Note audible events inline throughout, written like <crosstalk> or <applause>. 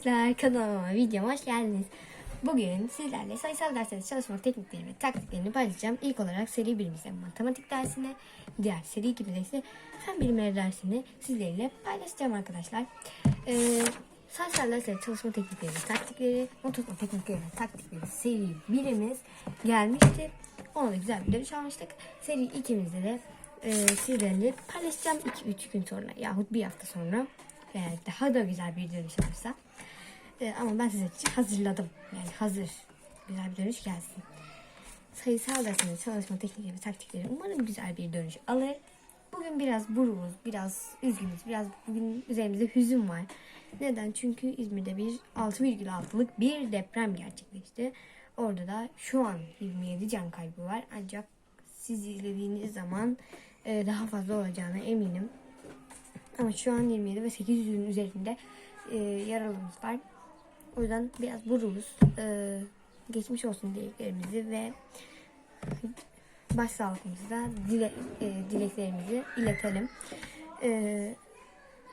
Arkadaşlar kanalıma videoma hoş geldiniz. Bugün sizlerle sayısal derslerde çalışma teknikleri ve taktiklerini paylaşacağım. İlk olarak seri birimizde matematik dersine, diğer seri ikimizde ise fen bilimleri dersini sizlerle paylaşacağım arkadaşlar. Ee, sayısal derslerde çalışma teknikleri ve taktikleri, not tutma teknikleri ve taktikleri seri birimiz gelmişti. Ona da güzel bir dönüş almıştık. Seri ikimizde de e, sizlerle paylaşacağım 2-3 gün sonra yahut bir hafta sonra eğer daha da güzel bir dönüş alırsa. Ee, ama ben size için hazırladım. Yani hazır. Güzel bir dönüş gelsin. Sayısal dersinde çalışma teknikleri ve taktikleri umarım güzel bir dönüş alır. Bugün biraz buruz, biraz üzgünüz, biraz bugün üzerimizde hüzün var. Neden? Çünkü İzmir'de bir 6,6'lık bir deprem gerçekleşti. Orada da şu an 27 can kaybı var. Ancak siz izlediğiniz zaman e, daha fazla olacağına eminim. Ama şu an 27 ve 800'ün üzerinde e, yaralımız var. O yüzden biraz buruz. E, geçmiş olsun dileklerimizi ve başsağlığımızı da dile, e, dileklerimizi iletelim. E,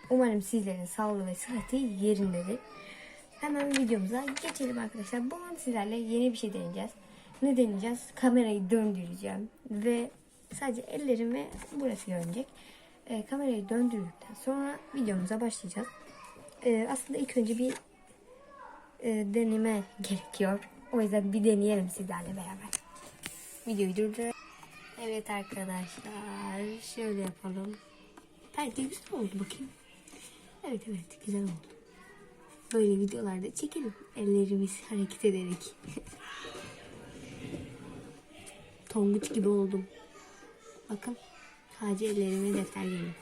umarım sizlerin sağlığı ve sıhhati yerindedir. Hemen videomuza geçelim arkadaşlar. Bugün sizlerle yeni bir şey deneyeceğiz. Ne deneyeceğiz? Kamerayı döndüreceğim ve sadece ellerim ve burası görünecek. E, kamerayı döndürdükten sonra videomuza başlayacağız. E, aslında ilk önce bir e, deneme <laughs> gerekiyor. O yüzden bir deneyelim sizlerle beraber. Videoyu durduralım. Evet arkadaşlar şöyle yapalım. Belki güzel oldu bakayım. Evet evet güzel oldu. Böyle videolarda çekelim. Ellerimiz hareket ederek. <laughs> Tonguç gibi oldum. Bakın. Sadece ellerime defter geliyor.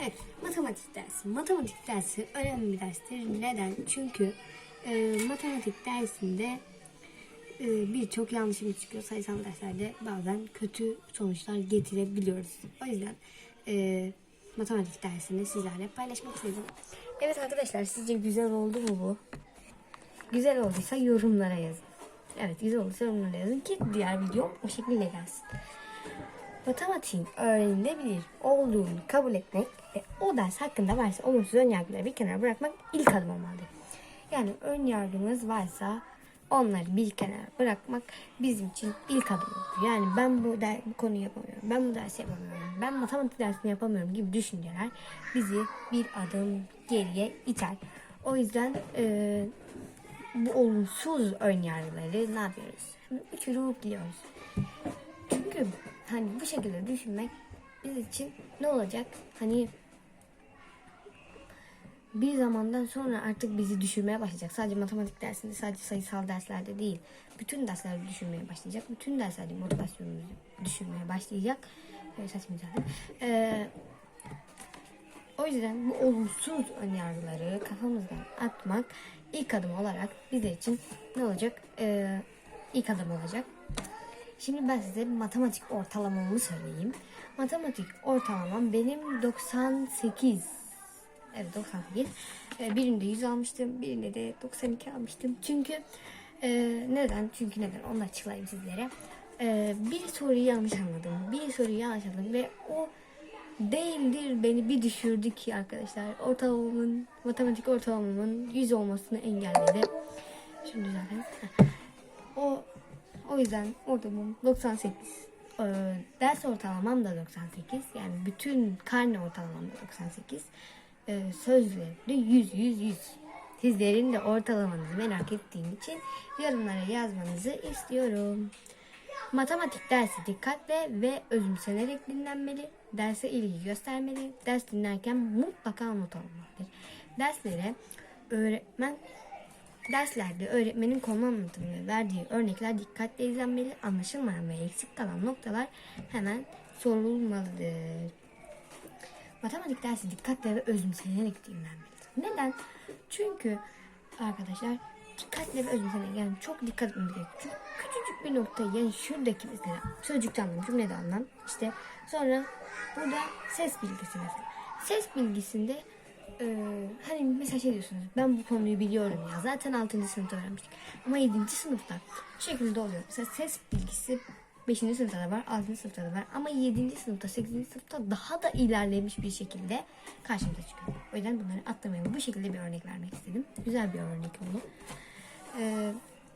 Evet, matematik dersi. Matematik dersi önemli bir derstir. Neden? Çünkü e, matematik dersinde e, birçok yanlışımız çıkıyor. Sayısal derslerde bazen kötü sonuçlar getirebiliyoruz. O yüzden e, matematik dersini sizlerle paylaşmak istedim. Evet arkadaşlar sizce güzel oldu mu bu? Güzel olduysa yorumlara yazın. Evet güzel olduysa yorumlara yazın ki diğer videom o şekilde gelsin. Matematiğin öğrenilebilir olduğunu kabul etmek ve o ders hakkında varsa olumsuz ön yargıları bir kenara bırakmak ilk adım olmalıdır. Yani ön yargımız varsa onları bir kenara bırakmak bizim için ilk adımdır. Yani ben bu, der, bu konuyu yapamıyorum, ben bu dersi yapamıyorum, ben matematik dersini yapamıyorum gibi düşünceler bizi bir adım geriye iter. O yüzden e, bu olumsuz ön yargıları ne yapıyoruz? Uçurup gidiyoruz. Çünkü hani bu şekilde düşünmek biz için ne olacak? Hani bir zamandan sonra artık bizi düşürmeye başlayacak. Sadece matematik dersinde, sadece sayısal derslerde değil. Bütün derslerde düşürmeye başlayacak. Bütün derslerde motivasyonumuzu düşürmeye başlayacak. Böyle saçma zaten. Ee, o yüzden bu olumsuz önyargıları kafamızdan atmak ilk adım olarak bizler için ne olacak? Ee, ilk adım olacak. Şimdi ben size matematik ortalamamı söyleyeyim. Matematik ortalamam benim 98. Evet 98. Ee, birinde 100 almıştım. Birinde de 92 almıştım. Çünkü e, neden? Çünkü neden? Onu açıklayayım sizlere. Ee, bir soruyu yanlış anladım. Bir soruyu yanlış anladım ve o değildir beni bir düşürdü ki arkadaşlar. Ortalamamın, matematik ortalamamın 100 olmasını engelledi. Şimdi zaten. O o yüzden ortalamam 98. Ee, ders ortalamam da 98. Yani bütün karne ortalamam da 98. Ee, sözleri 100 100 100. Sizlerin de ortalamanızı merak ettiğim için yorumlara yazmanızı istiyorum. Matematik dersi dikkatle ve özümsenerek dinlenmeli. Derse ilgi göstermeli. Ders dinlerken mutlaka not almalıdır. Derslere öğretmen Derslerde öğretmenin konu anlatımını verdiği örnekler dikkatle izlenmeli, anlaşılmayan ve eksik kalan noktalar hemen sorulmalıdır. Matematik dersi dikkatle ve özümsenerek dinlenmelidir. Neden? Çünkü arkadaşlar dikkatle ve özümsenerek yani çok dikkat etmemiz gerekiyor. Küçücük bir nokta yani şuradaki mesela sözcükte anlam, cümlede anlam. İşte sonra burada ses bilgisi mesela. Ses bilgisinde ee, hani mesela şey diyorsunuz ben bu konuyu biliyorum ya zaten 6. sınıfta öğrenmiştik ama 7. sınıfta şu şekilde oluyor mesela ses bilgisi 5. sınıfta da var, 6. sınıfta da var. Ama 7. sınıfta, 8. sınıfta daha da ilerlemiş bir şekilde karşımıza çıkıyor. O yüzden bunları atlamayalım. Bu şekilde bir örnek vermek istedim. Güzel bir örnek oldu. Ee,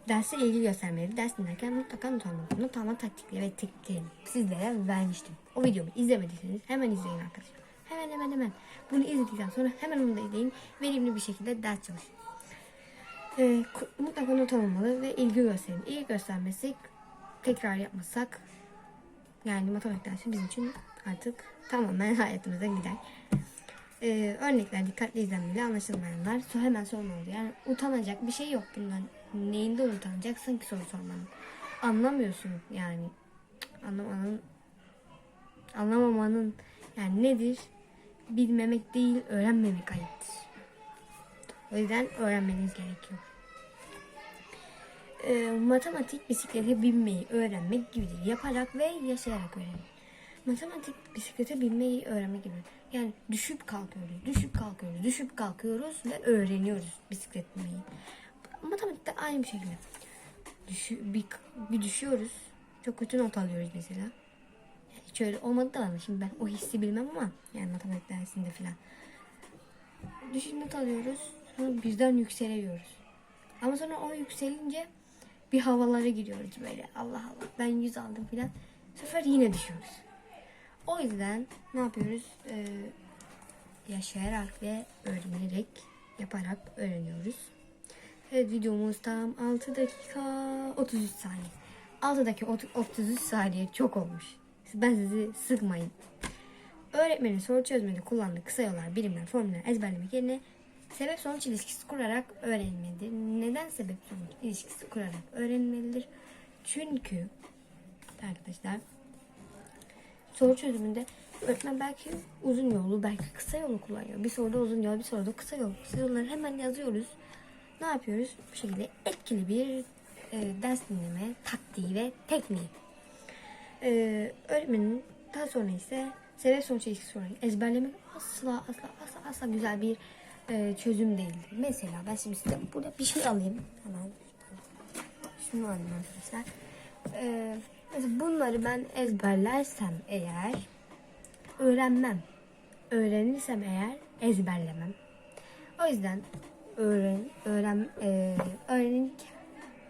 derse ilgi göstermeleri, ders dinlerken mutlaka not almak. Not alma taktikleri ve tekniklerini sizlere vermiştim. O videomu izlemediyseniz hemen izleyin arkadaşlar. Hemen hemen hemen. Bunu izledikten sonra hemen onu da izleyin. Verimli bir şekilde ders çalışın. Ee, mutlaka not alınmalı ve ilgi gösterin. İlgi göstermesi tekrar yapmasak yani matematik dersi bizim için artık tamamen <laughs> hayatımıza gider. Ee, örnekler dikkatli izlenmeli anlaşılmayanlar so hemen sormalı. Yani utanacak bir şey yok bundan. Neyinden utanacaksın ki soru sormanın? Anlamıyorsun yani. Anlamanın anlamamanın yani nedir? Bilmemek değil, öğrenmemek ayıptır. O yüzden öğrenmeniz gerekiyor. Ee, matematik bisiklete binmeyi öğrenmek gibidir. Yaparak ve yaşayarak öğrenir. Matematik bisiklete binmeyi öğrenmek gibi. Yani düşüp kalkıyoruz, düşüp kalkıyoruz, düşüp kalkıyoruz ve öğreniyoruz bisiklet binmeyi. Matematikte aynı şekilde. Düşü, bir, bir düşüyoruz. Çok kötü not alıyoruz mesela. Hiç öyle olmadı da ama şimdi ben o hissi bilmem ama yani matematik dersinde falan. Düşük not alıyoruz. Sonra birden yükseliyoruz. Ama sonra o yükselince bir havalara giriyoruz böyle. Allah Allah ben 100 aldım filan. Bu sefer yine düşüyoruz. O yüzden ne yapıyoruz? Ee, yaşayarak ve öğrenerek, yaparak öğreniyoruz. Evet videomuz tam 6 dakika 33 saniye. 6 dakika ot- 33 saniye çok olmuş. Ben sizi sıkmayın. Öğretmenin soru çözmede kullandığı kısa yollar, birimler, formüller ezberlemek yerine sebep sonuç ilişkisi kurarak öğrenilmelidir. Neden sebep sonuç ilişkisi kurarak öğrenilmelidir? Çünkü arkadaşlar soru çözümünde öğretmen belki uzun yolu, belki kısa yolu kullanıyor. Bir soruda uzun yol, bir soruda kısa yol. Kısa yolları hemen yazıyoruz. Ne yapıyoruz? Bu şekilde etkili bir e, ders dinleme taktiği ve tekniği. Ee, öğretmenin daha sonra ise sebep sonuç ilişkisi olarak ezberlemek asla asla asla asla güzel bir e, çözüm değildir. Mesela ben şimdi size burada bir şey alayım. Hemen şunu alayım arkadaşlar. Ee, mesela bunları ben ezberlersem eğer öğrenmem. Öğrenirsem eğer ezberlemem. O yüzden öğren öğren e, öğrenirken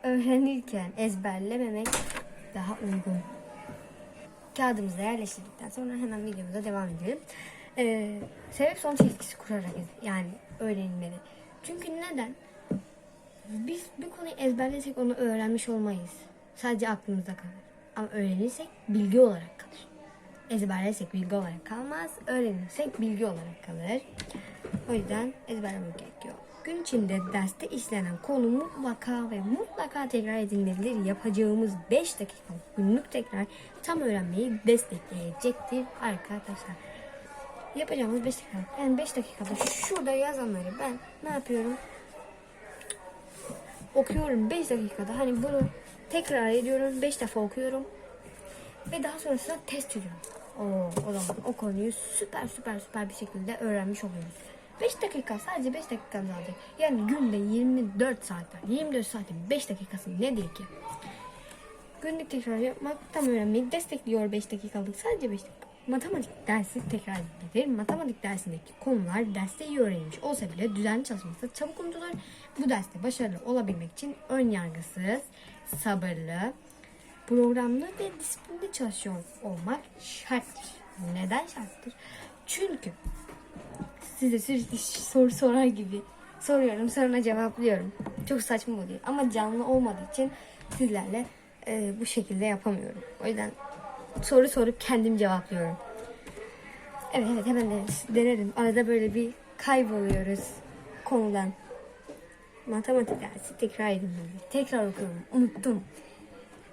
öğrenirken ezberlememek daha uygun. Kağıdımıza yerleştirdikten sonra hemen videomuza devam edelim. Ee, sebep sonuç ilişkisi kurarak yani öğrenilmeli. Çünkü neden? Biz bir konuyu ezberlesek onu öğrenmiş olmayız. Sadece aklımızda kalır. Ama öğrenirsek bilgi olarak kalır. Ezberlersek bilgi olarak kalmaz. Öğrenirsek bilgi olarak kalır. O yüzden ezberlemek gerekiyor. Gün içinde derste işlenen konu mutlaka ve mutlaka tekrar edilmelidir. Yapacağımız 5 dakikalık günlük tekrar tam öğrenmeyi destekleyecektir arkadaşlar. Yapacağımız 5 dakika. Yani 5 dakikada şurada yazanları ben ne yapıyorum? Okuyorum 5 dakikada. Hani bunu tekrar ediyorum. 5 defa okuyorum. Ve daha sonrasında test ediyorum. Oo, o zaman o konuyu süper süper süper bir şekilde öğrenmiş oluyoruz. 5 dakika sadece 5 dakikamız alacak. Yani günde 24 saat var. 24 saatin 5 dakikası nedir ki? Günlük tekrar yapmak tam öğrenmeyi destekliyor 5 dakikalık sadece 5 dakika. Matematik dersi tekrar edilir. Matematik dersindeki konular derste iyi öğrenilmiş olsa bile düzenli çalışması çabuk unutulur. Bu derste başarılı olabilmek için ön yargısız, sabırlı, programlı ve disiplinli çalışıyor olmak şarttır. Neden şarttır? Çünkü size sürekli soru sorar gibi soruyorum sonra cevaplıyorum. Çok saçma oluyor ama canlı olmadığı için sizlerle e, bu şekilde yapamıyorum. O yüzden soru sorup kendim cevaplıyorum. Evet evet hemen denerim. Arada böyle bir kayboluyoruz konudan. Matematik dersi tekrar edilmeli. Tekrar okuyorum. Unuttum.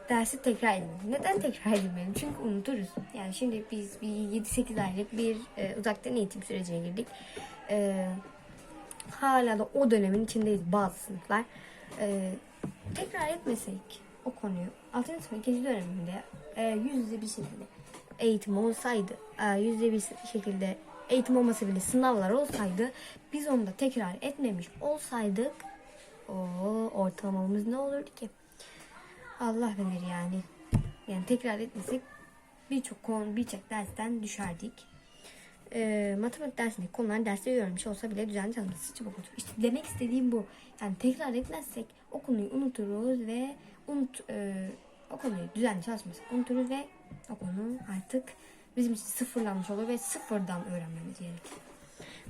Dersi tekrar edilmeli. Neden tekrar edilmeli? Çünkü unuturuz. Yani şimdi biz bir 7-8 aylık bir e, uzaktan eğitim sürecine girdik. E, hala da o dönemin içindeyiz bazı sınıflar. E, tekrar etmesek o konuyu 6. sınıf 2. döneminde e, yüz yüze bir şekilde eğitim olsaydı, e, yüz yüze bir şekilde eğitim olmasa bile sınavlar olsaydı biz onu da tekrar etmemiş olsaydık o ortalamamız ne olurdu ki? Allah bilir yani. yani tekrar etmesek birçok konu birçok dersten düşerdik. Ee, matematik dersindeki konular derste görmüş olsa bile düzenli çalışması çabuk otur. İşte demek istediğim bu. Yani tekrar etmezsek o konuyu unuturuz ve unut e, o konuyu düzenli çalışması unuturuz ve o konu artık bizim için sıfırlanmış olur ve sıfırdan öğrenmemiz gerekir.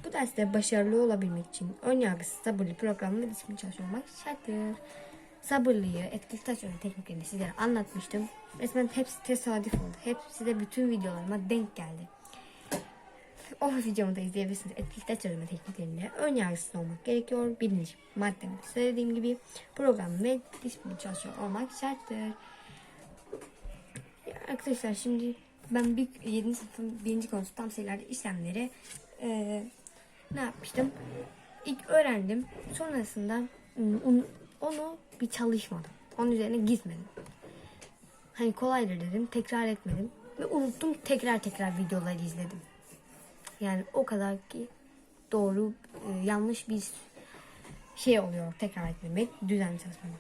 Bu derste başarılı olabilmek için ön yargısız sabırlı programlı disiplin çalışmak şarttır. Sabırlıyı etkili taş örneği tekniklerini sizlere anlatmıştım. Resmen hepsi tesadüf oldu. Hepsi de bütün videolarıma denk geldi. O videomu da izleyebilirsiniz. Etkili taş çözme tekniklerinde ön yargısız olmak gerekiyor. Birinci maddemde söylediğim gibi program ve disiplin çalışıyor olmak şarttır. Arkadaşlar şimdi ben bir 7. sınıfın birinci konusu tam sayılarda işlemleri eee, ne yapmıştım? İlk öğrendim. Sonrasında ım, un- onu bir çalışmadım. Onun üzerine gitmedim. Hani kolaydır dedim. Tekrar etmedim. Ve unuttum. Tekrar tekrar videoları izledim. Yani o kadar ki doğru e, yanlış bir şey oluyor tekrar etmemek, düzenli çalışmamak.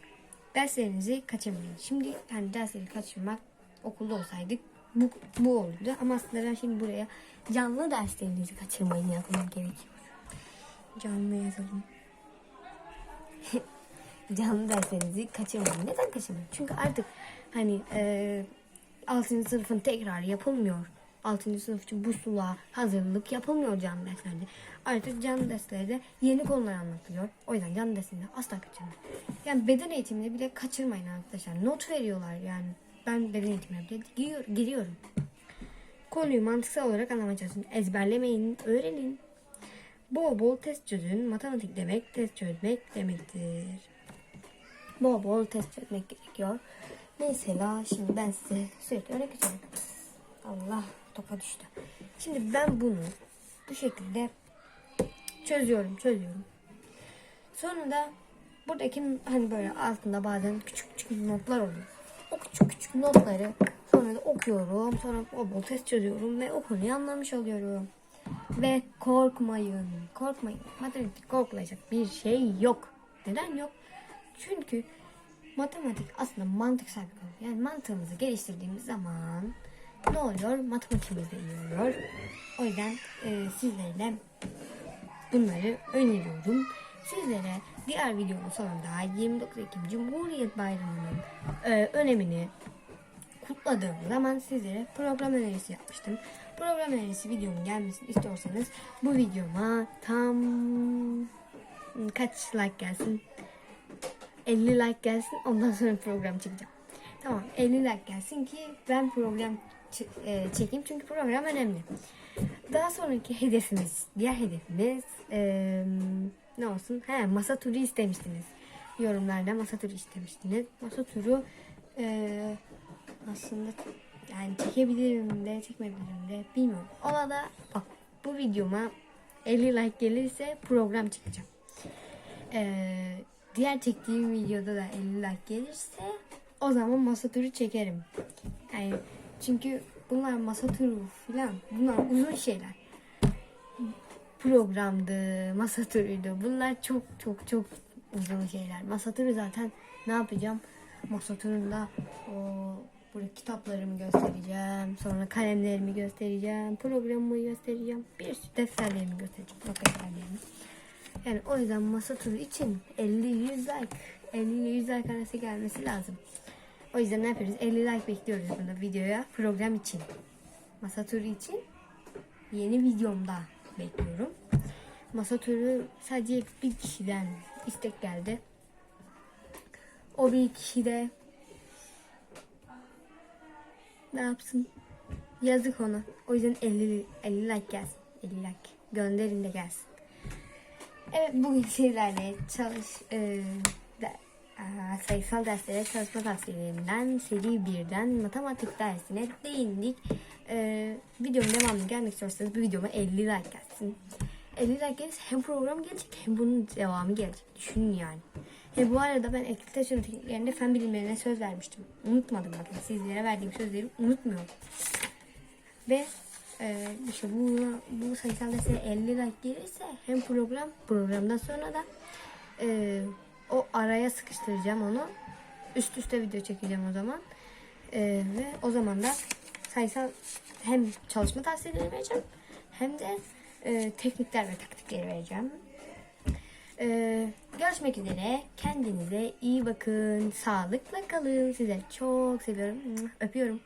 Derslerinizi kaçırmayın. Şimdi yani dersleri kaçırmak okulda olsaydık bu, bu olurdu. Ama aslında ben şimdi buraya canlı derslerinizi kaçırmayın yazmam gerekiyor. Canlı yazalım. <laughs> canlı derslerinizi kaçırmayın. Neden kaçırmayın? Çünkü artık hani e, 6. sınıfın tekrarı yapılmıyor. 6. sınıf için bu sula hazırlık yapılmıyor canlı derslerde. Artık canlı derslerde yeni konular anlatılıyor. O yüzden canlı dersinde asla kaçırmayın. Yani beden eğitiminde bile kaçırmayın arkadaşlar. Not veriyorlar yani. Ben beden eğitimine bile giriyor, giriyorum. Konuyu mantıksal olarak anlamaya çalışın. Ezberlemeyin, öğrenin. Bol bol test çözün. Matematik demek test çözmek demektir. Bol bol test çözmek gerekiyor. Mesela şimdi ben size sürekli örnek geçiyorum. Allah topa düştü. Şimdi ben bunu bu şekilde çözüyorum, çözüyorum. Sonra da buradaki hani böyle altında bazen küçük küçük notlar oluyor. O küçük küçük notları sonra da okuyorum. Sonra bol bol test çözüyorum ve o konuyu anlamış oluyorum. Ve korkmayın. Korkmayın. Matematik korkulacak bir şey yok. Neden yok? Çünkü matematik aslında mantıksal bir konu. Yani mantığımızı geliştirdiğimiz zaman ne oluyor? Matematiğimiz de iyi oluyor. O yüzden e, sizlerle bunları öneriyorum. Sizlere diğer videonun sonunda 29 Ekim Cumhuriyet Bayramı'nın e, önemini kutladığım zaman sizlere program önerisi yapmıştım. Program önerisi videomun gelmesini istiyorsanız bu videoma tam kaç like gelsin? 50 like gelsin ondan sonra program çekeceğim. Tamam 50 like gelsin ki ben program e, çekeyim çünkü program önemli. Daha sonraki hedefimiz, diğer hedefimiz e, ne olsun? He, masa turu istemiştiniz. Yorumlarda masa turu istemiştiniz. Masa turu e, aslında yani çekebilirim de çekmeyebilirim de bilmiyorum. Ona da bak bu videoma 50 like gelirse program çekeceğim. Ee, diğer çektiğim videoda da 50 like gelirse o zaman masa turu çekerim. Yani çünkü bunlar masa turu falan bunlar uzun şeyler. Programdı, masa turuydu. Bunlar çok çok çok uzun şeyler. Masa turu zaten ne yapacağım? Masa turunda o burada kitaplarımı göstereceğim. Sonra kalemlerimi göstereceğim. Programımı göstereceğim. Bir sürü defterlerimi göstereceğim. Not defterlerimi. Yani o yüzden masa turu için 50-100 like 50 ile 100 like arası gelmesi lazım. O yüzden ne yapıyoruz? 50 like bekliyoruz bunda videoya program için. Masa turu için yeni videomda bekliyorum. Masa turu sadece bir kişiden istek geldi. O bir kişi de ne yapsın? Yazık ona. O yüzden 50, 50 like gelsin. 50 like. Gönderin de gelsin. Evet bugün sizlerle çalış e, de, e, sayısal derslere çalışma tavsiyelerinden seri 1'den matematik dersine değindik. E, videomun devamını gelmek istiyorsanız bu videoma 50 like gelsin. 50 like gelirse hem program gelecek hem bunun devamı gelecek. Düşünün yani. Ve bu arada ben eklitasyon tekniklerinde fen bilimlerine söz vermiştim. Unutmadım bakın. Sizlere verdiğim sözleri unutmuyorum. Ve e, işte bu, bu sayısal derse 50 like gelirse hem program programdan sonra da e, o araya sıkıştıracağım onu. Üst üste video çekeceğim o zaman. Ee, ve o zaman da sayısal hem çalışma tavsiyeleri vereceğim hem de e, teknikler ve taktikleri vereceğim. Ee, görüşmek üzere. Kendinize iyi bakın. Sağlıkla kalın. Size çok seviyorum. Öpüyorum.